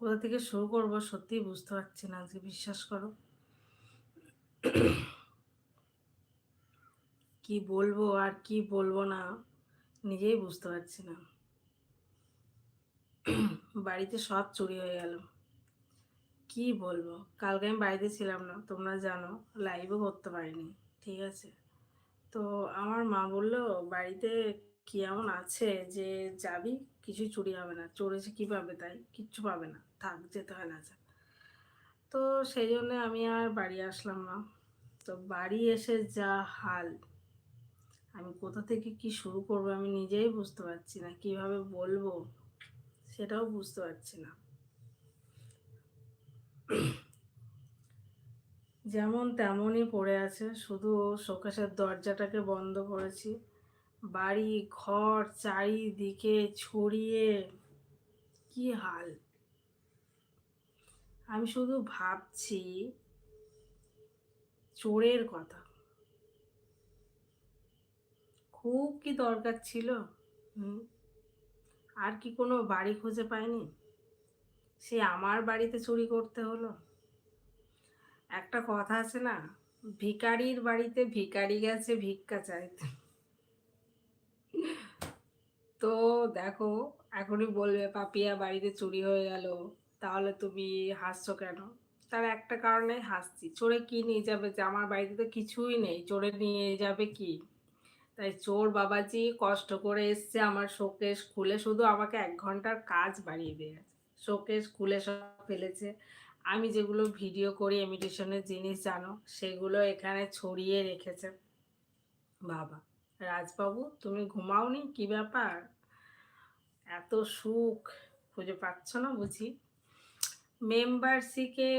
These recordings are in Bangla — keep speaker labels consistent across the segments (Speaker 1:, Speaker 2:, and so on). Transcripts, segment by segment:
Speaker 1: কোথা থেকে শুরু করব সত্যিই বুঝতে পারছি না, আজকে বিশ্বাস করো। কি বলব আর কি বলব না, নিজেই বুঝতে পারছি না। বাড়িতে সব চুরি হয়ে গেল। কি বলব? কালকে আমি বাড়িতে ছিলাম না, তোমরা জানো লাইভও করতে পারিনি, ঠিক আছে? তো আমার মা বলল, বাড়িতে কি এমন আছে যে যাবি? কিছু চুরি হবে না। চোরেছে কি পাবে তাই? কিচ্ছু পাবে না। থাক, যেতে হয় না যাক তো সেই জন্য আমি আর বাড়ি আসলাম না। তো বাড়ি এসে যা হাল। আমি কোথা থেকে কি শুরু করব আমি নিজেই বুঝতে পারছি না। কীভাবে বলব সেটাও বুঝতে পারছি না। যেমন তেমনই পড়ে আছে। শুধু শোকেশের দরজাটাকে বন্ধ করেছি। বাড়ি, ঘর চারিদিকে ছড়িয়ে, কি হাল? আমি শুধু ভাবছি, চোরের কথা। খুব কি দরকার ছিল? হুম? আর কি কোনো বাড়ি খুঁজে পায়নি সে আমার বাড়িতে চুরি করতে হলো। একটা কথা আছে না, ভিকারির বাড়িতে ভিকারি গেছে, ভিক্ষা চাইতে তো দেখো, এখনই বলবে, পাপিয়া, বাড়িতে চুরি হয়ে গেল। তাহলে তুমি হাসছো কেন? তার একটা কারণে হাসছি। চোরে কি নিয়ে যাবে? যে আমার বাড়িতে তো কিছুই নেই। চোরে নিয়ে যাবে কি? তাই চোর বাবাজি কষ্ট করে এসছে আমার শোকেশ খুলে। শুধু আমাকে এক ঘণ্টার কাজ বাড়িয়ে দিয়ে গেছে। শোকেশ খুলে সব ফেলেছে। আমি যেগুলো ভিডিও করি ইমিটেশনের জিনিস জানো, সেগুলো এখানে ছড়িয়ে রেখেছে। বাবা, রাজবাবু, তুমি ঘুমাওনি? কি ব্যাপার? এত সুখ খুঁজে পাচ্ছ না বুঝি? মেম্বারশিপে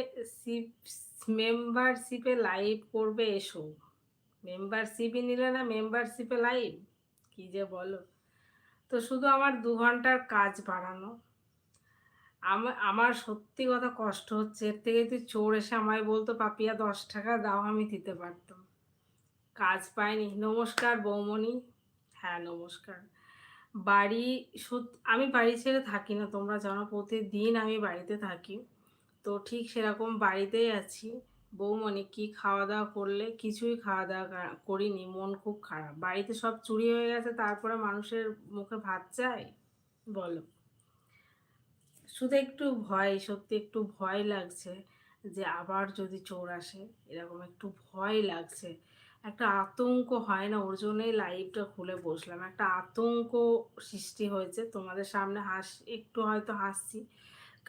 Speaker 1: মেম্বারশিপে লাইভ করবে এসো। মেম্বারশিপই নিলে না মেম্বারশিপে লাইভ কি যে বলো? তো শুধু আমার দু ঘণ্টার কাজ বাড়ানো। আমার সত্যি কথা কষ্ট হচ্ছে। এর থেকে তুই চোর এসে আমায় বলতো, পাপিয়া, দশ টাকা দাও, আমি দিতে পারতাম। কাজ পাইনি। নমস্কার বৌমণি। হ্যাঁ নমস্কার। বাড়ি আমি বাড়ি ছেড়ে থাকি না, তোমরা জানো প্রতিদিন আমি বাড়িতে থাকি। তো ঠিক সেরকম বাড়িতেই আছি। বউ বৌমণি কি খাওয়া দাওয়া করলে? কিছুই খাওয়া দাওয়া করিনি, মন খুব খারাপ। বাড়িতে সব চুরি হয়ে গেছে, তারপরে মানুষের মুখে ভাত চাই? বলো। শুধু একটু ভয়, সত্যি একটু ভয় লাগছে যে আবার যদি চোর আসে, এরকম একটু ভয় লাগছে। একটা আতঙ্ক হয় না, ওর জন্যই লাইভটা খুলে বসলাম। একটা আতঙ্ক সৃষ্টি হয়েছে, তোমাদের সামনে হাস, একটু হয়তো হাসছি।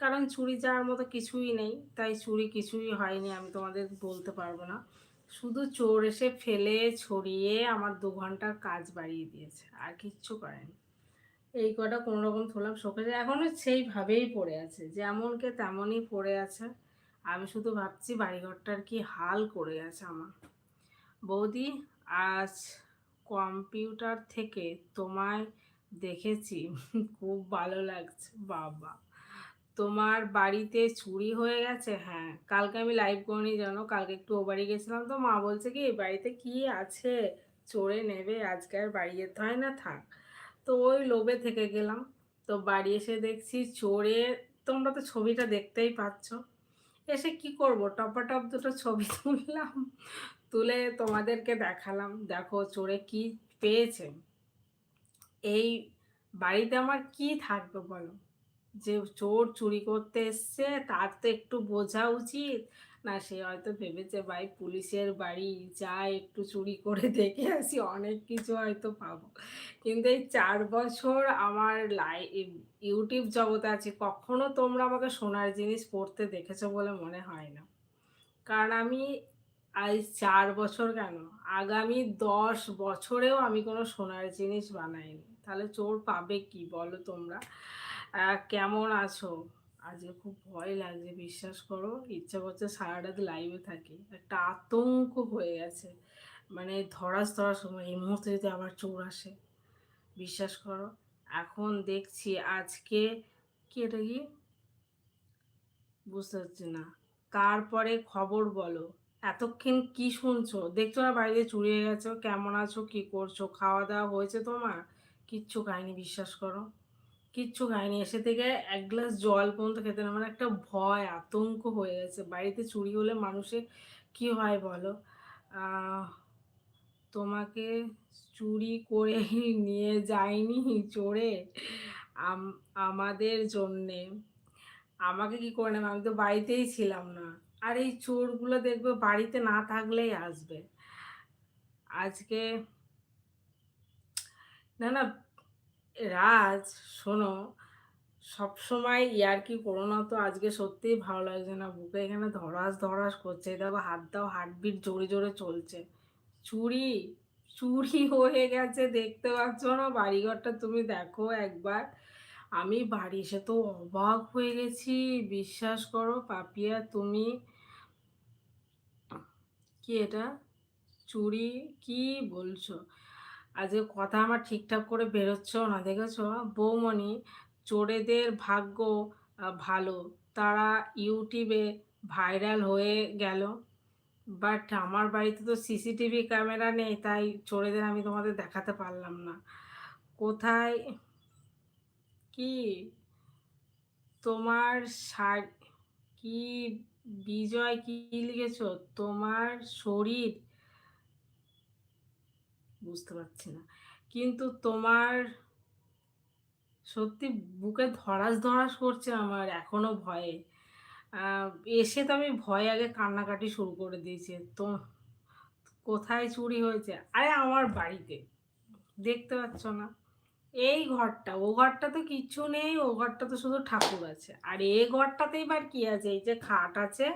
Speaker 1: কারণ চুরি যাওয়ার মতো কিছুই নেই, তাই চুরি কিছুই হয়নি, আমি তোমাদের বলতে পারব না। শুধু চোর এসে ফেলে, ছড়িয়ে আমার দু ঘণ্টার কাজ বাড়িয়ে দিয়েছে, আর কিচ্ছু করেনি। এই কটা কোনো রকম থলাম শোকেছে এখনও সেইভাবেই পড়ে আছে, যেমনকে তেমনই পড়ে আছে। আমি শুধু ভাবছি বাড়িঘরটার কি হাল করে আছে আমার। বৌদি, আজ কম্পিউটার থেকে তোমায় দেখেছি। খুব ভালো লাগছে, বাবা। তোমার বাড়িতে চুরি হয়ে গেছে? হ্যাঁ কালকে আমি লাইভ করিনি, জানো? কালকে একটু ও বাড়ি গেছিলাম তো, মা বলছে কি বাড়িতে কি আছে? চোরে নেবে, আজকে আর বাড়ি যেতে হয় না, থাক। তো ওই লোভে থেকে গেলাম। তো বাড়ি এসে দেখছি চোরে, তোমরা তো ছবিটা দেখতেই পাচ্ছ। এসে কি করব? টপাটপ দুটো ছবি তুললাম। তুলে তোমাদেরকে দেখালাম। দেখো চোরে কি পেয়েছে। এই বাড়িতে আমার কি থাকবে বলো? যে চোর চুরি করতে এসছে, তার তো একটু বোঝা উচিত। না, সে হয়তো ভেবেছে, ভাই, পুলিশের বাড়ি যা, একটু চুরি করে দেখে আসি, অনেক কিছু হয়তো পাবো। কিন্তু এই চার বছর আমার লাই ইউটিউব জগতে আছে, কখনো তোমরা আমাকে সোনার জিনিস পড়তে দেখেছ বলে মনে হয় না। কারণ আমি আজ চার বছর কেন? আগামী দশ বছরেও আমি কোনো সোনার জিনিস বানাইনি। তাহলে চোর পাবে কি বলো তোমরা? কেমন আছো? আজকে খুব ভয় লাগছে, বিশ্বাস করো। ইচ্ছা করছে সারা রাত লাইভে থাকি। একটা আতঙ্ক হয়ে গেছে। মানে ধরাস ধরার সময়, এই মুহূর্তে যদি আবার চোর আসে, বিশ্বাস করো। এখন দেখছি আজকে কি এটা কি? বুঝতে পারছি না। তারপরে খবর বলো। এতক্ষণ কি শুনছো? দেখছ না বাইরে চুরি হয়ে গেছো? কেমন আছো? কি করছ? খাওয়া দাওয়া হয়েছে তোমার? কিচ্ছু খায়নি বিশ্বাস করো। কিচ্ছু খাইনি। এসে থেকে এক গ্লাস জল পর্যন্ত খেতে না মানে একটা ভয়, আতঙ্ক হয়ে গেছে। বাড়িতে চুরি হলে মানুষের কি হয় বলো? তোমাকে চুরি করে নিয়ে যায়নি চোরে? আমাদের জন্যে। আমাকে কি করে নেবে? আমি তো বাড়িতেই ছিলাম না। আর এই চোরগুলো দেখবে বাড়িতে না থাকলেই আসবে। আজকে না না, রাজ, শোনো, সবসময় ইয়ার্কি করো না তো আজকে সত্যিই ভালো লাগছে না। বুকে এখানে ধরাস ধরাস করছে দেখো হাত দাও, হার্টবিট জোরে জোরে চলছে। চুরি চুরি হয়ে গেছে, দেখতে পাচ্ছ না? বাড়িঘরটা তুমি দেখো একবার। আমি বাড়ি এসে তো অবাক হয়ে গেছি। বিশ্বাস করো পাপিয়া, তুমি কি এটা? চুরি কি বলছো? আজকে কথা আমার ঠিকঠাক করে বেরোচ্ছ না, দেখেছ? বৌমণি চোরেদের ভাগ্য ভালো। তারা ইউটিউবে ভাইরাল হয়ে গেল। বাট আমার বাড়িতে তো সিসিটিভি ক্যামেরা নেই, তাই চোরেদের আমি তোমাদের দেখাতে পারলাম না। কোথায়? কি? তোমার শাড়ি কি বিজয় কি লিখেছো? তোমার শরীর? বুঝতে পারছি না। কিন্তু তোমার সত্যি বুকে ধরাস ধরাস করছে আমার এখনও ভয়ে। এসে তো আমি ভয়ে আগে কান্নাকাটি শুরু করে দিয়েছি। তো কোথায় চুরি হয়েছে? আরে আমার বাড়িতে। দেখতে পাচ্ছ না। এই ঘরটা, ও ঘরটা তো কিচ্ছু নেই, ও ঘরটা তো শুধু ঠাকুর আছে। আর এই ঘরটাতে এবার কি আছে, এই যে খাট আছে,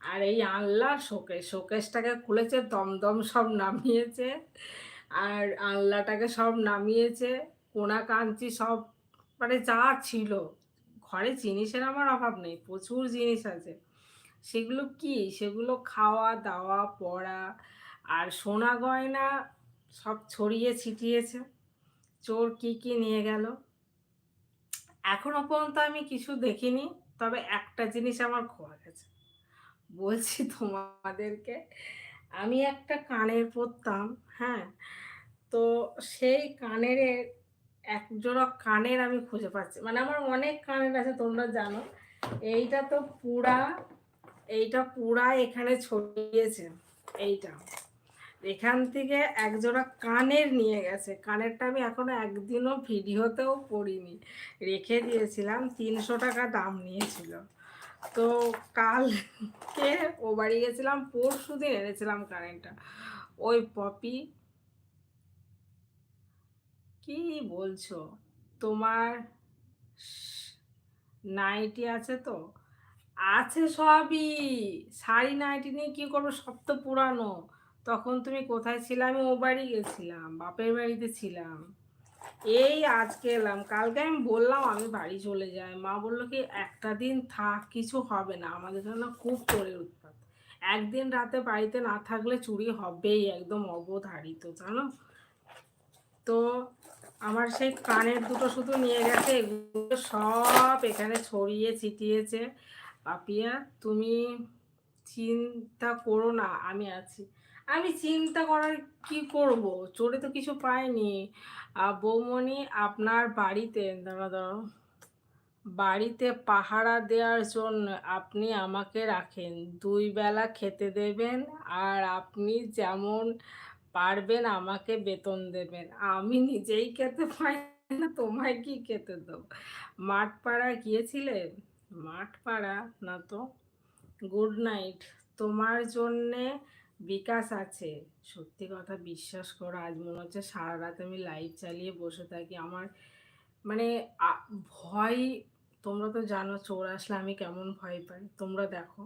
Speaker 1: আর এই আনলার শোকেস শোকেসটাকে খুলেছে, দমদম সব নামিয়েছে, আর আনলাটাকে সব নামিয়েছে কোনা কাঞ্চি সব মানে যা ছিল। ঘরে জিনিসের আমার অভাব নেই, প্রচুর জিনিস আছে। সেগুলো কি? সেগুলো খাওয়া, দাওয়া, পড়া, আর সোনা গয়না সব ছড়িয়ে ছিটিয়েছে। চোর কি কি নিয়ে গেল? এখনও পর্যন্ত আমি কিছু দেখিনি, তবে একটা জিনিস আমার খোয়া গেছে। বলছি তোমাদেরকে, আমি একটা কানের পরতাম হ্যাঁ? তো সেই কানের এক জোড়া কানের আমি খুঁজে পাচ্ছি। মানে আমার অনেক কানের আছে, তোমরা জানো। এইটা তো পুরা, এইটা পুরা এখানে ছড়িয়েছে, এইটা। এখান থেকে একজোড়া কানের নিয়ে গেছে। কানেরটা আমি এখনও একদিনও ভিডিওতেও পড়িনি। রেখে দিয়েছিলাম, তিনশো টাকা দাম নিয়েছিল। তো কালকে ও বাড়ি গেছিলাম, পরশু দিন এনেছিলাম কারেন্টটা ওই পপি, কি বলছো? তোমার নাইটি আছে তো? আছে সবই। শাড়ি নাইটি নিয়ে কী করব? সব তো পুরানো। তখন তুমি কোথায় ছিলে? আমি ও বাড়ি গেছিলাম, বাপের বাড়িতে ছিলাম। এই আজকে এলাম। কালকে আমি বললাম, আমি বাড়ি চলে যাই। মা বলল কি, একটা দিন থাক, কিছু হবে না। আমাদের জন্য খুব চোরের উৎপাত। একদিন রাতে বাড়িতে না থাকলে চুরি হবেই, একদম অবধারিত, জানো? তো আমার সেই কানের দুটো শুধু নিয়ে গেছে, এগুলো সব এখানে ছড়িয়ে ছিটিয়েছে। পাপিয়া তুমি চিন্তা করো না, আমি আছি। আমি চিন্তা করার কি করব? চোরে তো কিছু পাইনি। বৌমণি আপনার বাড়িতে দাঁড়া দাঁড়াও। বাড়িতে পাহারা দেওয়ার জন্য আপনি আমাকে রাখেন। দুই বেলা খেতে দেবেন আর আপনি যেমন পারবেন আমাকে বেতন দেবেন। আমি নিজেই খেতে পাই না, তোমায় কি খেতে দেবো? মাঠপাড়া গিয়েছিলে? মাঠপাড়া না তো? গুড নাইট তোমার জন্যে বিকাশ আছে। সত্যি কথা বিশ্বাস করো, আজ মনে হচ্ছে সারা রাত আমি লাইভ চালিয়ে বসে থাকি। আমার মানে ভয়, তোমরা তো জানো চোর আসলে আমি কেমন ভয় পাই, তোমরা দেখো।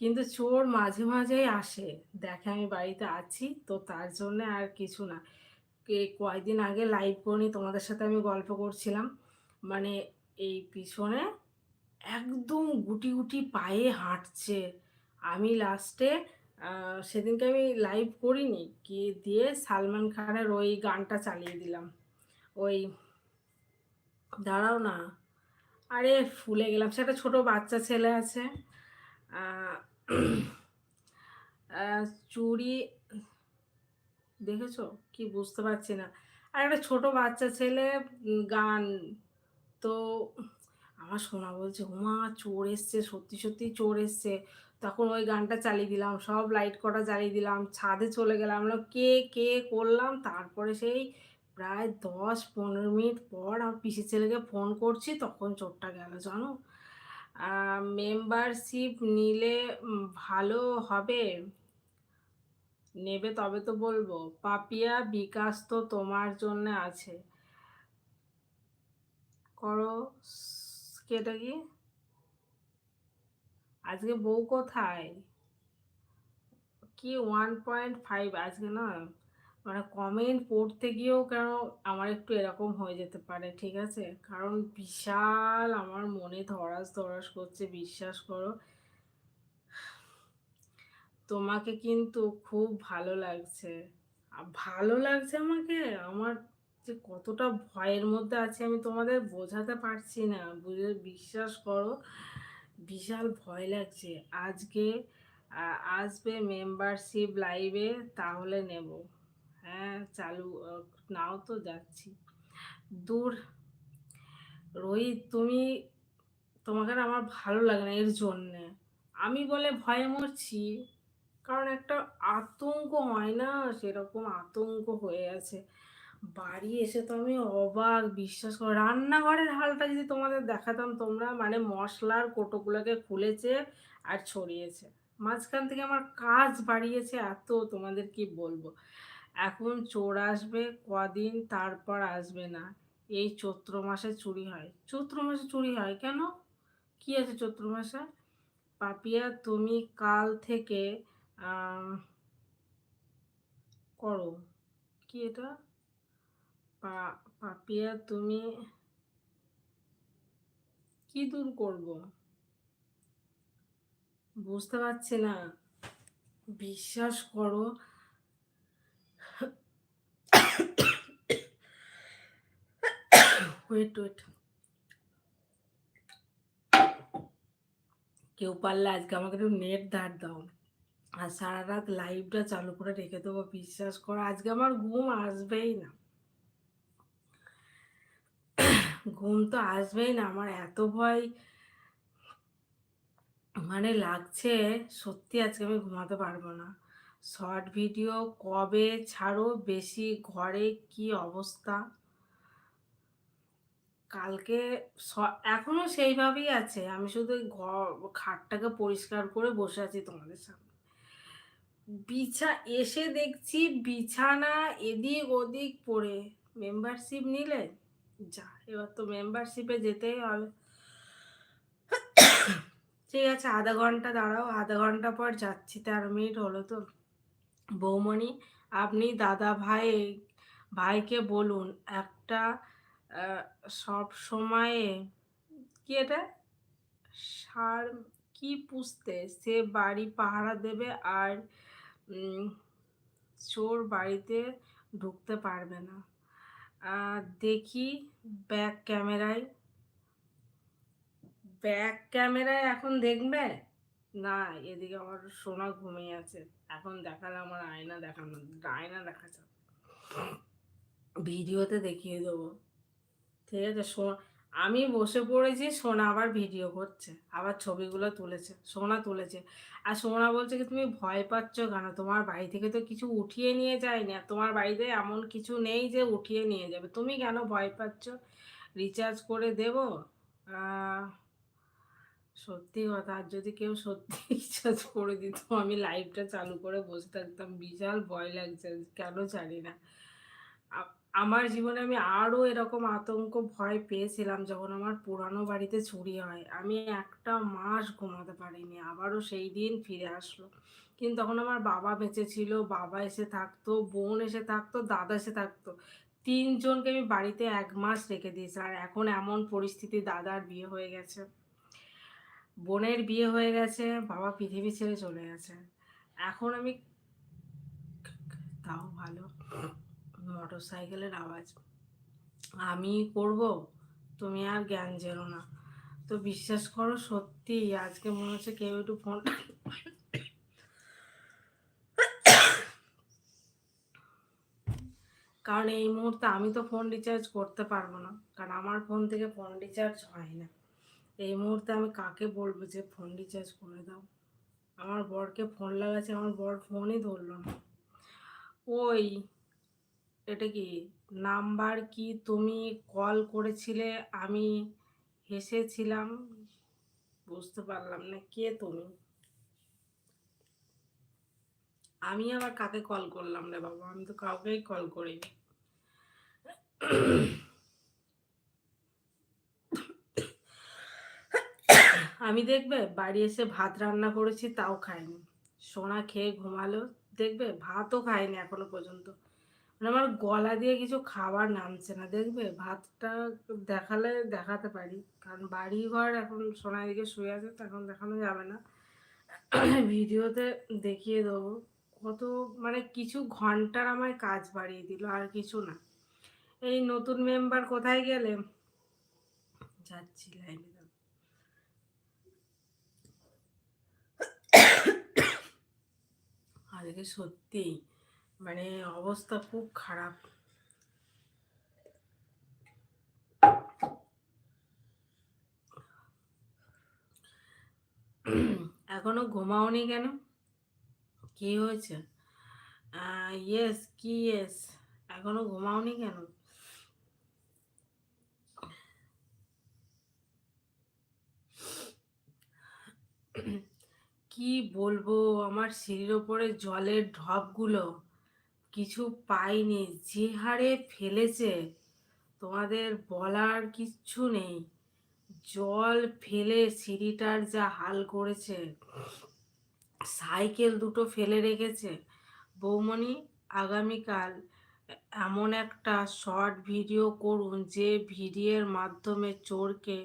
Speaker 1: কিন্তু চোর মাঝে মাঝেই আসে, দেখে আমি বাড়িতে আছি, তো তার জন্য আর কিছু না। কয়েকদিন আগে লাইভ করিনি, তোমাদের সাথে আমি গল্প করছিলাম। মানে এই পিছনে একদম গুটি গুটি পায়ে হাঁটছে। আমি লাস্টে সেদিনকে আমি লাইভ করিনি কি দিয়ে সালমান খানের ওই গানটা চালিয়ে দিলাম। ওই, দাঁড়াও না, আরে ফুলে গেলাম, সে একটা ছোটো বাচ্চা ছেলে আছে। চুড়ি দেখেছ? কি বুঝতে পারছি না। আর একটা ছোট বাচ্চা ছেলে গান। তো আমার সোনা বলছে, উমা, চোর এসছে, সত্যি সত্যি চোর এসছে। তখন ওই গানটা চালিয়ে দিলাম, সব লাইট কটা জ্বালিয়ে দিলাম, ছাদে চলে গেলাম, আমরা কে কে করলাম, তারপরে সেই প্রায় দশ পনেরো মিনিট পর আমার পিসির ছেলেকে ফোন করছি, তখন চোরটা গেল, জানো? মেম্বারশিপ নিলে ভালো হবে? নেবে তবে তো বলব, পাপিয়া বিকাশ তো তোমার জন্য আছে। করো কেটা কি? আজকে বউ কোথায়? কি ওয়ান পয়েন্ট ফাইভ আজকে না মানে কমেন্ট পড়তে গিয়েও কেন আমার একটু এরকম হয়ে যেতে পারে, ঠিক আছে? কারণ বিশাল আমার মনে ধরাস ধরাস করছে, বিশ্বাস করো। তোমাকে কিন্তু খুব ভালো লাগছে। ভালো লাগছে আমাকে? আমার যে কতটা ভয়ের মধ্যে আছে আমি তোমাদের বোঝাতে পারছি না, বুঝে, বিশ্বাস করো। বিশাল ভয় লাগছে। আজকে আসবে মেম্বারশিপ লাইভে তাহলে নেব। হ্যাঁ চালু নাও তো যাচ্ছি। দূর, রোহিত, তুমি, তোমাকে আমার ভালো লাগে না এর জন্যে। আমি বলে ভয়ে মরছি, কারণ একটা আতঙ্ক হয় না? সেরকম আতঙ্ক হয়ে আছে। বাড়ি এসে তো আমি অবাক, বিশ্বাস করো। রান্নাঘরের হালটা যদি তোমাদের দেখাতাম, তোমরা মানে মশলার কোটোগুলোকে খুলেছে আর ছড়িয়েছে। মাঝখান থেকে আমার কাজ বাড়িয়েছে, এত তোমাদের কি বলব? এখন চোর আসবে, কদিন তারপর আসবে না। এই চৈত্র মাসে চুরি হয়। চৈত্র মাসে চুরি হয় কেন? কি আছে চৈত্র মাসে? পাপিয়া, তুমি কাল থেকে করো। কি এটা? পাপিয়া, তুমি কি দূর করব? বুঝতে পারছি না। বিশ্বাস করো। ওয়েট ওয়েট কেউ পারলে আজকে আমাকে একটু নেট ধার দাও। আর সারা রাত লাইভটা চালু করে রেখে দেবো, বিশ্বাস করো। আজকে আমার ঘুম আসবেই না। ঘুম তো আসবেই না, আমার এত ভয়। মানে লাগছে সত্যি আজকে আমি ঘুমাতে পারব না। শর্ট ভিডিও কবে ছাড়ো, বেশি ঘরে কি অবস্থা? কালকে স- এখনও সেইভাবেই আছে। আমি শুধু ঘর খাটটাকে পরিষ্কার করে বসে আছি তোমাদের সামনে। বিছা, এসে দেখছি বিছানা এদিক ওদিক পড়ে। মেম্বারশিপ নিলে? যা, এবার তো মেম্বারশিপে যেতেই হবে। ঠিক আছে, আধা ঘণ্টা দাঁড়াও, আধা ঘণ্টা পর যাচ্ছি, তেরো মিনিট হলো তো। বৌমণি, আপনি দাদা ভাই, ভাইকে বলুন, একটা সব সময়ে কি এটা? সার, কি পুষতে? সে বাড়ি পাহারা দেবে আর চোর বাড়িতে ঢুকতে পারবে না। দেখি ব্যাক ক্যামেরায় ব্যাক ক্যামেরায় এখন দেখবে? না, এদিকে আমার সোনা ঘুমিয়ে আছে। এখন দেখালে আমার আয়না দেখানো, আয়না দেখাচ্ছে ভিডিওতে দেখিয়ে দেবো। ঠিক আছে শো- আমি বসে পড়েছি, সোনা আবার ভিডিও করছে, আবার ছবিগুলো তুলেছে, সোনা তুলেছে। আর সোনা বলছে কি, তুমি ভয় পাচ্ছ কেন? তোমার বাড়ি থেকে তো কিছু উঠিয়ে নিয়ে যায়নি, আর তোমার বাড়িতে এমন কিছু নেই যে উঠিয়ে নিয়ে যাবে। তুমি কেন ভয় পাচ্ছ? রিচার্জ করে দেবো? সত্যি কথা, আর যদি কেউ সত্যি রিচার্জ করে দিত, আমি লাইভটা চালু করে বসে থাকতাম। বিশাল ভয় লাগছে, কেন জানি না। আমার জীবনে আমি আরও এরকম আতঙ্ক, ভয় পেয়েছিলাম যখন আমার পুরানো বাড়িতে চুরি হয়। আমি একটা মাস ঘুমাতে পারিনি, আবারও সেই দিন ফিরে আসলো। কিন্তু তখন আমার বাবা বেঁচে ছিল, বাবা এসে থাকতো, বোন এসে থাকতো, দাদা এসে থাকতো। তিনজনকে আমি বাড়িতে এক মাস রেখে দিয়েছি, আর এখন এমন পরিস্থিতি দাদার বিয়ে হয়ে গেছে। বোনের বিয়ে হয়ে গেছে, বাবা পৃথিবী ছেড়ে চলে গেছে। এখন আমি তাও ভালো। মোটর সাইকেলের আওয়াজ। আমি করব? তুমি আর জ্ঞান জেরো না। তো বিশ্বাস করো সত্যি, আজকে মনে হচ্ছে কেউ একটু ফোন কারণ এই মুহূর্তে আমি তো ফোন রিচার্জ করতে পারব না, কারণ আমার ফোন থেকে ফোন রিচার্জ হয় না। এই মুহূর্তে আমি কাকে বলব যে ফোন রিচার্জ করে দাও? আমার বরকে ফোন লাগাচ্ছে, আমার বর ফোনই ধরলো না। ওই এটা কি নাম্বার কি তুমি কল করেছিলে? আমি হেসেছিলাম, বুঝতে পারলাম না কে তুমি। আমি আবার কাকে কল করলাম রে বাবা? আমি তো কাউকেই কল করিনি। আমি দেখবে বাড়ি এসে ভাত রান্না করেছি, তাও খাইনি। সোনা খেয়ে ঘুমালো, দেখবে ভাতও খায়নি এখনও পর্যন্ত। মানে আমার গলা দিয়ে কিছু খাবার নামছে না, দেখবে? ভাতটা দেখালে দেখাতে পারি। কারণ বাড়ি ঘর এখন সোনার দিকে শুয়ে আছে, তখন দেখানো যাবে না। ভিডিওতে দেখিয়ে দেবো। কত মানে কিছু ঘণ্টার আমায় কাজ বাড়িয়ে দিল, আর কিছু না। এই নতুন মেম্বার কোথায় গেলে? যাচ্ছি লাইনে। আজকে সত্যি মানে অবস্থা খুব খারাপ। এখনও ঘুমাওনি কেন? কি হয়েছে? ইয়েস কি ইয়েস এখনও ঘুমাওনি কেন? কি বলব? আমার সিঁড়ির ওপরে জলের ঢপগুলো কিছু পাইনি, যে হারে ফেলেছে, তোমাদের বলার কিচ্ছু নেই। জল ফেলে সিঁড়িটার যা হাল করেছে, সাইকেল দুটো ফেলে রেখেছে। বৌমণি, আগামীকাল এমন একটা শর্ট ভিডিও করুন, যে ভিডিওর মাধ্যমে চোরকে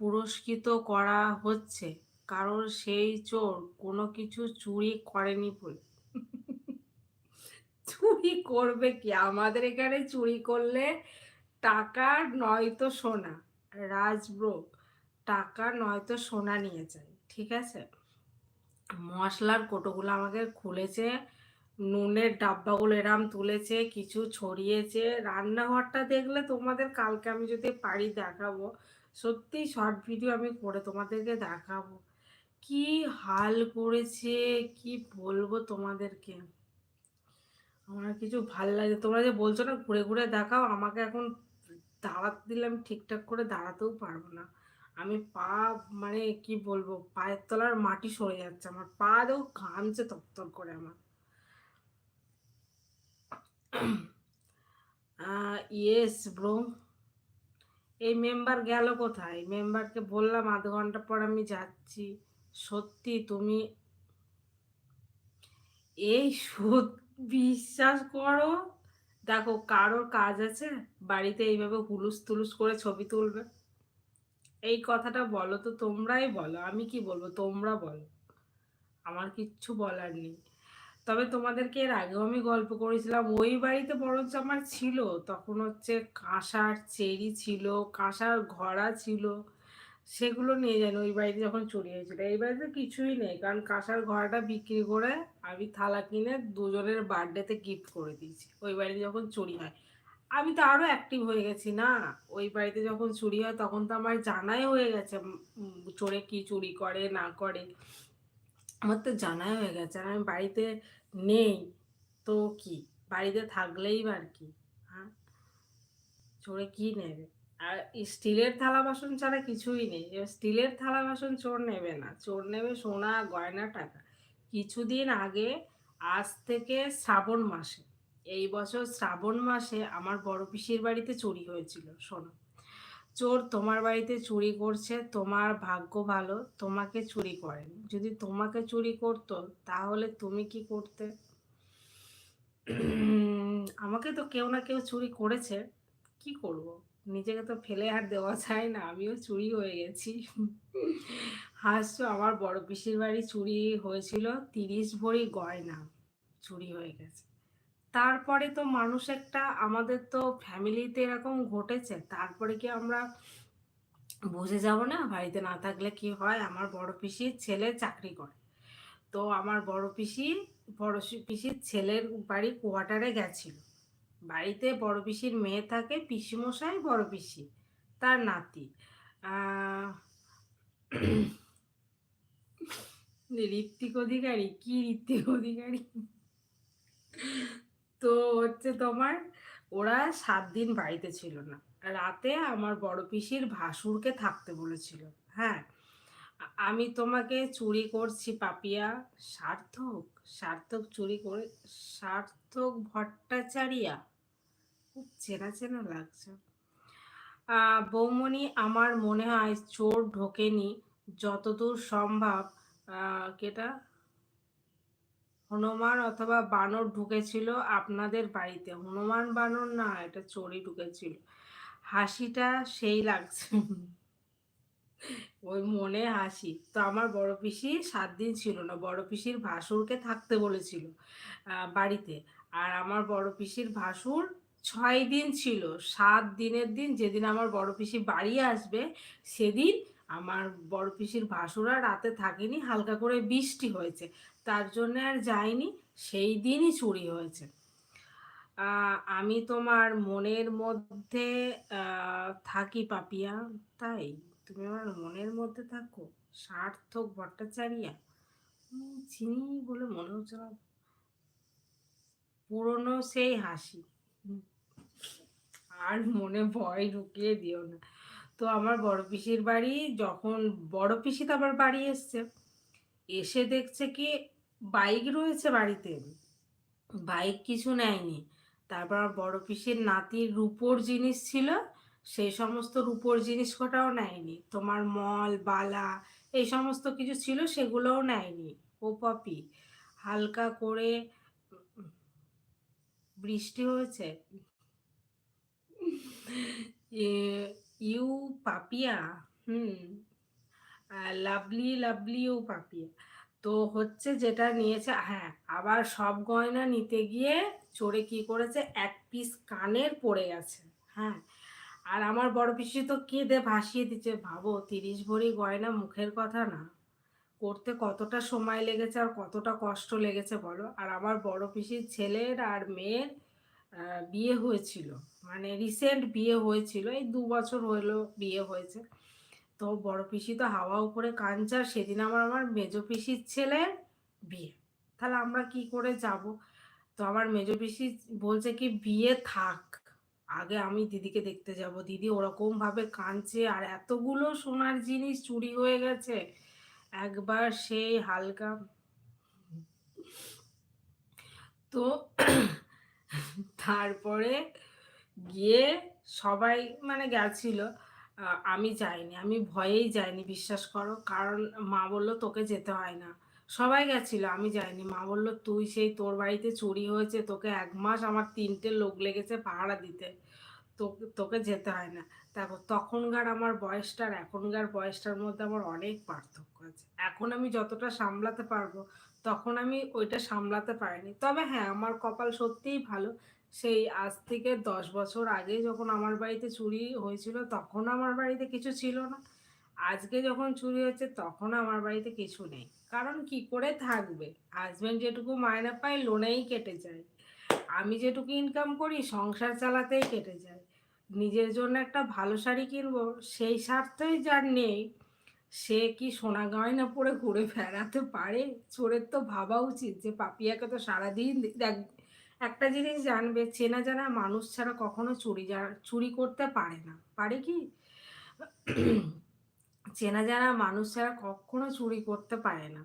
Speaker 1: পুরস্কৃত করা হচ্ছে। কারণ সেই চোর কোনো কিছু চুরি করেনি বলে। চুরি করবে কি? আমাদের এখানে চুরি করলে টাকা নয়তো সোনা। রাজব্রো টাকা নয়তো সোনা নিয়ে যায়, ঠিক আছে? মশলার কোটোগুলো আমাকে খুলেছে, নুনের ডাব্বাগুলো এরাম তুলেছে, কিছু ছড়িয়েছে। রান্নাঘরটা দেখলে তোমাদের কালকে আমি যদি পারি দেখাবো। সত্যি শর্ট ভিডিও আমি করে তোমাদেরকে দেখাবো। কি হাল করেছে, কি বলব তোমাদেরকে? আমার কিছু ভালো লাগে তোমরা যে বলছো না ঘুরে ঘুরে দেখাও, আমাকে এখন দাঁড়াতে দিলে আমি ঠিকঠাক করে দাঁড়াতেও পারব না। আমি পা মানে কি বলব, পায়ের তলার মাটি সরে যাচ্ছে আমার, পা দেও ঘামছে তপ্তপ করে আমার। ইয়েস ব্রো এই মেম্বার গেল কোথায়? মেম্বারকে বললাম আধ ঘণ্টা পর আমি যাচ্ছি। সত্যি তুমি, এই বিশ্বাস করো, দেখো কারোর কাজ আছে, বাড়িতে এইভাবে হুলুস তুলুস করে ছবি তুলবে। এই কথাটা বলো তো, তোমরাই বলো, আমি কি বলব? তোমরা বলো। আমার কিচ্ছু বলার নেই। তবে তোমাদেরকে এর আগেও আমি গল্প করেছিলাম, ওই বাড়িতে বরঞ্চ আমার ছিল, তখন হচ্ছে কাঁসার চেরি ছিল, কাঁসার ঘড়া ছিল সেগুলো নিয়ে যান, ওই বাড়িতে যখন চুরি হয়েছিল এই বাড়িতে কিছুই নেই, কারণ কাঁসার ঘড়াটা বিক্রি করে আমি থালা কিনে দুজনের বার্থডেতে গিফট করে দিয়েছি। ওই বাড়িতে যখন চুরি হয়। আমি তো আরও অ্যাক্টিভ হয়ে গেছি না। ওই বাড়িতে যখন চুরি হয়, তখন তো আমার জানাই হয়ে গেছে চোরে কি চুরি করে, না করে। আমার তো জানাই হয়ে গেছে, আর আমি বাড়িতে নেই, তো কি? বাড়িতে থাকলেই আর কি হ্যাঁ চোরে কি নেবে? আর স্টিলের থালা বাসন ছাড়া কিছুই নেই। স্টিলের থালা বাসন চোর নেবে না। চোর নেবে সোনা, গয়না, টাকা। কিছুদিন আগে, আজ থেকে শ্রাবণ মাসে, এই বছর শ্রাবণ মাসে আমার বড় পিসির বাড়িতে চুরি হয়েছিল শোনো চোর তোমার বাড়িতে চুরি করছে, তোমার ভাগ্য ভালো, তোমাকে চুরি করেন। যদি তোমাকে চুরি করতো, তাহলে তুমি কি করতে? আমাকে তো কেউ না কেউ চুরি করেছে। কি করব? নিজেকে তো ফেলে আর দেওয়া যায় না, আমিও চুরি হয়ে গেছি। হাসছো আমার বড় পিসির বাড়ি চুরি হয়েছিল, তিরিশ ভরি গয়না চুরি হয়ে গেছে। তারপরে তো মানুষ একটা, আমাদের তো ফ্যামিলিতে এরকম ঘটেছে, তারপরে কি আমরা বুঝে যাব না? বাড়িতে না থাকলে কি হয়? আমার বড় পিসির ছেলে চাকরি করে। তো আমার বড় পিসি, বড় পিসির ছেলের বাড়ি কোয়ার্টারে গেছিল। বাড়িতে বড় পিসির মেয়ে থাকে, পিসিমশাই, বড় পিসি, তার নাতি। ঋত্বিক অধিকারী? কি ঋত্বিক অধিকারী? তো হচ্ছে তোমার, ওরা সাত দিন বাড়িতে ছিল না। রাতে আমার বড় পিসির ভাসুরকে থাকতে বলেছিল। হ্যাঁ আমি তোমাকে চুরি করছি পাপিয়া। সার্থক সার্থক চুরি করে, সার্থক ভট্টাচারিয়া? খুব চেনা চেনা লাগছে। বৌমণি, আমার মনে হয় চোর ঢোকেনি, যতদূর সম্ভব কেটা? হনুমান অথবা বানর ঢুকেছিল আপনাদের বাড়িতে। হনুমান বানর না, এটা চোরই ঢুকেছিল। হাসিটা সেই লাগছে। ওই মনে হাসি। তো আমার বড় পিসি সাত দিন ছিল না, বড় পিসির ভাসুরকে থাকতে বলেছিল বাড়িতে। আর আমার বড় পিসির ভাসুর ছয় দিন ছিল, সাত দিনের দিন যেদিন আমার বড় পিসি বাড়ি আসবে, সেদিন আমার বড় পিসির ভাসুরা রাতে থাকেনি, হালকা করে বৃষ্টি হয়েছে, তার জন্য আর যায়নি সেই দিনই চুরি হয়েছে। আমি তোমার মনের মধ্যে থাকি পাপিয়া, তাই? তুমি আমার মনের মধ্যে থাকো, সার্থক ভট্টাচারিয়া। চিনি বলে মনে হচ্ছে পুরনো সেই হাসি। আর মনে ভয় ঢুকিয়ে দিও না। তো আমার বড় পিসির বাড়ি যখন, বড় পিসি তো আবার বাড়ি এসছে। এসে দেখছে কি বাইক রয়েছে বাড়িতে। বাইক কিছু নেয়নি। তারপর আমার বড় পিসির নাতির রূপোর জিনিস ছিল, সেই সমস্ত রূপোর জিনিস কটাও নেয়নি। তোমার মল, বালা, এই সমস্ত কিছু ছিল সেগুলোও নেয়নি। ও পপি, হালকা করে বৃষ্টি হয়েছে। You Papiya hmm lovely lovely you Papiya তো হচ্ছে যেটা নিয়েছে হ্যাঁ আবার সব গয়না নিতে গিয়ে চোরে কি করেছে? এক পিস কানের পড়ে গেছে হ্যাঁ। আর আমার বড় পিসি তো কেঁদে ভাসিয়ে দিচ্ছে, ভাবো, তিরিশ ভরি গয়না মুখের কথা না। করতে কতটা সময় লেগেছে আর কতটা কষ্ট লেগেছে বলো? আর আমার বড় পিসির ছেলের আর মেয়ের বিয়ে হয়েছিল। মানে রিসেন্ট বিয়ে হয়েছিল। এই দু বছর হলো বিয়ে হয়েছে। তো বড় পিসি তো হাওয়া উপরে কাঞ্চার সেদিন আমার আমার মেজো পিসির ছেলের বিয়ে। তাহলে আমরা কি করে যাব? তো আমার মেজো পিসি বলছে কি, বিয়ে থাক। আগে আমি দিদিকে দেখতে যাব। দিদি ওরকম ভাবে কাঁদছে আর এতগুলো সোনার জিনিস চুরি হয়ে গেছে। একবার সেই হালকা তো তারপরে গিয়ে সবাই মানে গেছিল। আমি যাইনি, আমি ভয়েই যাইনি, বিশ্বাস করো। কারণ মা বলল, তোকে যেতে হয় না। সবাই গেছিল, আমি যাইনি। মা বলল, তুই সেই তোর বাড়িতে চুরি হয়েছে, তোকে এক মাস আমার তিনটে লোক লেগেছে পাহারা দিতে। তোকে তোকে যেতে হয় না। দেখো তখনকার আমার বয়সটা আর এখনকার বয়সটার মধ্যে আমার অনেক পার্থক্য আছে। এখন আমি যতটা সামলাতে পারব তখন আমি ওইটা সামলাতে পারিনি। তবে হ্যাঁ আমার কপাল সত্যিই ভালো। সেই আজ থেকে দশ বছর আগে যখন আমার বাড়িতে চুরি হয়েছিল, তখন আমার বাড়িতে কিছু ছিল না। আজকে যখন চুরি হচ্ছে তখন আমার বাড়িতে কিছু নেই। কারণ কি করে থাকবে? হাজবেন্ড যেটুকু মায়না পায় লোনেই কেটে যায়। আমি যেটুকু ইনকাম করি, সংসার চালাতেই কেটে যায়। নিজের জন্য একটা ভালো শাড়ি কিনবো, সেই স্বার্থই যার নেই সে কি সোনা গয়না পরে ঘুরে বেড়াতে পারে? চোরের তো ভাবা উচিত যে পাপিয়াকে তো সারাদিন দেখ, একটা জিনিস জানবে, চেনা জানা মানুষ ছাড়া কখনো চুরি চুরি করতে পারে না। পারে কি? চেনা জানা মানুষ ছাড়া কখনো চুরি করতে পারে না।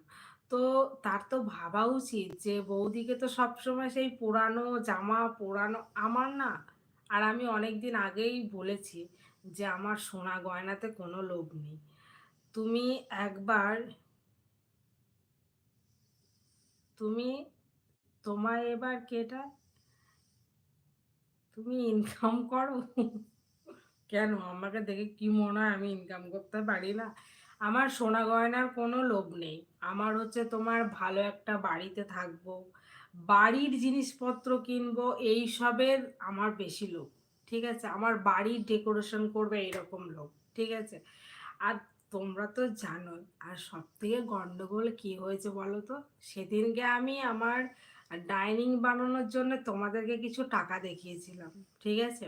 Speaker 1: তো তার তো ভাবা উচিত যে বৌদিকে তো সবসময় সেই পুরানো জামা, পুরানো, আমার না, আর আমি অনেক দিন আগেই বলেছি যে আমার সোনা গয়নাতে কোনো লোভ নেই। তুমি একবার, তুমি তোমায় এবার কেটা তুমি ইনকাম করো? কেন? আমাকে দেখে কি মনে হয় আমি ইনকাম করতে পারি না? আমার সোনা গয়নার কোনো লোভ নেই। আমার হচ্ছে তোমার ভালো একটা বাড়িতে থাকব, বাড়ির জিনিসপত্র কিনবো, এই সবের আমার বেশি লোভ। ঠিক আছে? আমার বাড়ির ডেকোরেশন করবে এরকম লোভ। ঠিক আছে? আর তোমরা তো জানোই। আর সব থেকে গন্ডগোল কি হয়েছে বলো তো? সেদিনকে আমি আমার ডাইনিং বানানোর জন্য তোমাদেরকে কিছু টাকা দেখিয়েছিলাম, ঠিক আছে?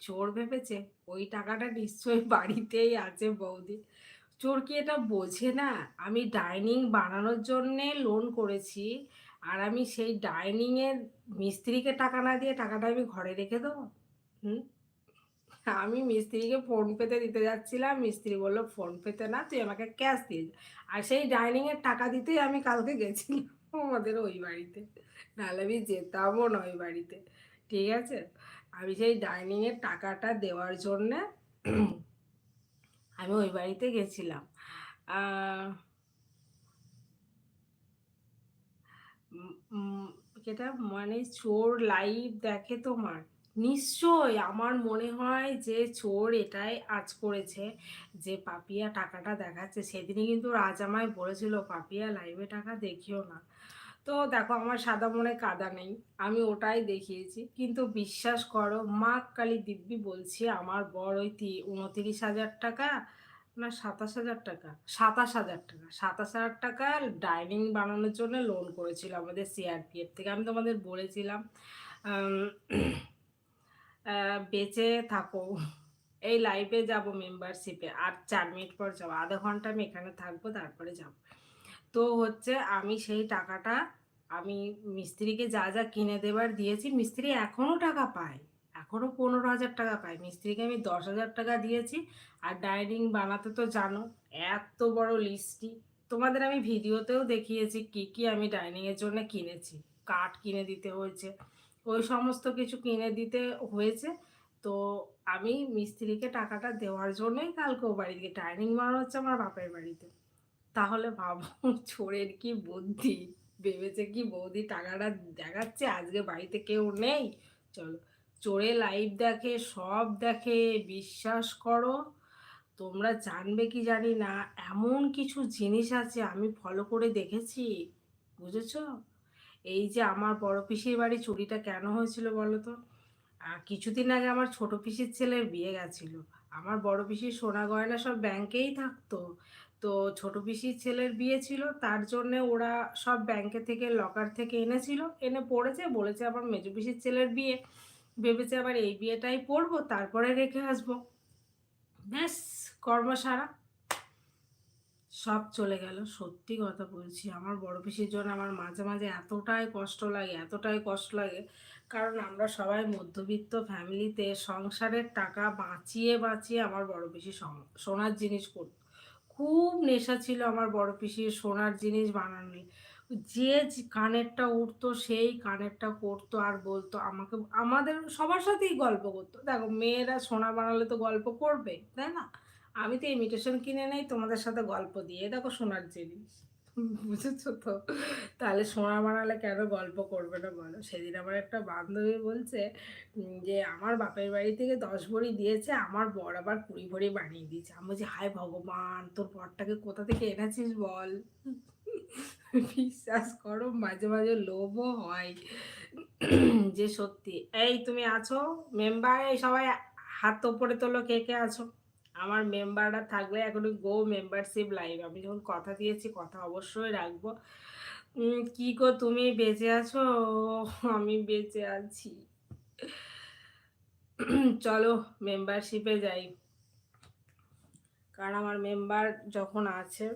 Speaker 1: চোর ভেবেছে, ওই টাকাটা নিশ্চয়ই বাড়িতেই আছে বৌদি। চোর কি এটা বোঝে না? আমি ডাইনিং বানানোর জন্যে লোন করেছি, আর আমি সেই ডাইনিংয়ের মিস্ত্রিকে টাকা না দিয়ে টাকাটা আমি ঘরে রেখে দেবো? হুম? আমি মিস্ত্রিকে ফোন পেতে দিতে যাচ্ছিলাম। মিস্ত্রি বলল ফোন পেতে না, তুই আমাকে ক্যাশ দিয়ে যা আর সেই ডাইনিংয়ের টাকা দিতেই আমি কালকে গেছিলাম আমাদের ওই বাড়িতে। নাহলে আমি যেতামও না ওই বাড়িতে, ঠিক আছে? আমি সেই ডাইনিংয়ের টাকাটা দেওয়ার জন্যে আমি ওই বাড়িতে গেছিলাম। যেটা মানে চোর লাইভ দেখে তোমার? নিশ্চয় আমার মনে হয় যে চোর এটাই আজ করেছে যে পাপিয়া টাকাটা দেখাচ্ছে। সেদিনই কিন্তু রাজ আমায় বলেছিল, পাপিয়া লাইভে টাকা দেখিও না। তো দেখো, আমার সাদা মনে কাদা নেই, আমি ওটাই দেখিয়েছি। কিন্তু বিশ্বাস করো, মা কালী দিব্যি বলছি, আমার বড় ওই উনতিরিশ হাজার টাকা না সাতাশ হাজার টাকা? সাতাশ হাজার টাকা। সাতাশ হাজার টাকা ডাইনিং বানানোর জন্য লোন করেছিল আমাদের সিআরপিএফ থেকে। আমি তোমাদের বলেছিলাম বেঁচে থাকো। এই লাইভে যাব মেম্বারশিপে আর চার মিনিট পর যাব আধা ঘণ্টা আমি এখানে থাকব, তারপরে যাব। তো হচ্ছে আমি সেই টাকাটা আমি মিস্ত্রিকে যা যা কিনে দেবার দিয়েছি, মিস্ত্রি এখনও টাকা পায়। এখনও পনেরো হাজার টাকা পায়। মিস্ত্রিকে আমি দশ হাজার টাকা দিয়েছি। আর ডাইনিং বানাতে তো জানো, এত বড় লিস্টটি তোমাদের আমি ভিডিওতেও দেখিয়েছি কি কি আমি ডাইনিংয়ের জন্য কিনেছি। কাঠ কিনে দিতে হয়েছে। ওই সমস্ত কিছু কিনে দিতে হয়েছে। তো আমি মিস্ত্রিকে টাকাটা দেওয়ার জন্যই কালকে ও বাড়ি বাড়িতে ডাইনিং বানানো হচ্ছে আমার বাপের বাড়িতে। তাহলে ভাবো চোরের কি বুদ্ধি? ভেবেছে কি বৌদি টাকাটা দেখাচ্ছে, আজকে বাড়িতে কেউ নেই? চলো, চোরে লাইভ দেখে, সব দেখে, বিশ্বাস করো। তোমরা জানবে কি জানি না, এমন কিছু জিনিস আছে আমি ফলো করে দেখেছি, বুঝেছ? এই যে আমার বড় পিসির বাড়ি চুরিটা কেন হয়েছিল বলো তো? কিছুদিন আগে আমার ছোট পিসির ছেলের বিয়ে গেছিল। আমার বড় পিসির সোনা গয়না সব ব্যাংকেই থাকতো। তো ছোট পিসির ছেলের বিয়ে ছিল, তার জন্য ওরা সব ব্যাংকে থেকে লকার থেকে এনেছিল। এনে পড়েছে, বলেছে আবার মেজো পিসির ছেলের বিয়ে। ভেবেছে আবার এই বিয়েটাই পড়ব তারপরে রেখে আসব। ব্যাস, কর্মসারা। সব চলে গেল। সত্যি কথা বলছি, আমার বড় পিসির জন্য আমার মাঝে মাঝে এতটাই কষ্ট লাগে, এতটাই কষ্ট লাগে। কারণ আমরা সবাই মধ্যবিত্ত ফ্যামিলিতে সংসারের টাকা বাঁচিয়ে বাঁচিয়ে আমার বড় পিসি সোনার জিনিস করত খুব নেশা ছিল আমার বড় পিসির সোনার জিনিস বানানোর। যে কানেরটা উঠতো, সেই কানেরটা করতো আর বলতো আমাকে, আমাদের সবার সাথেই গল্প করতো। দেখো, মেয়েরা সোনা বানালে তো গল্প করবে, তাই না? আমি তো ইমিটেশন কিনে নেই, তোমাদের সাথে গল্প দিয়ে। দেখো সোনার জিনিস। বুঝেছ তো? তাহলে সোনা বানালে কেন গল্প করবে না বলো? সেদিন আমার একটা বান্ধবী বলছে যে আমার বাপের বাড়ি থেকে দশ ভরি দিয়েছে, আমার বর আবার কুড়ি ভরি বানিয়ে দিয়েছে। আমি বলছি, হায় ভগবান, তোর বরটাকে কোথা থেকে এনেছিস বল? বিশ্বাস করো, মাঝে মাঝে লোভও হয়। যে সত্যি। এই, তুমি আছো? মেম্বার এই সবাই হাত ওপরে তোলো, কে কে আছো? আমার মেম্বাররা থাকলে এখন গো মেম্বারশিপ লাইভ আমি যখন কথা দিয়েছি, কথা অবশ্যই রাখব। কি গো তুমি বেঁচে আছো? আমি বেঁচে আছি। চলো মেম্বারশিপে যাই। কারণ আমার মেম্বার যখন আছে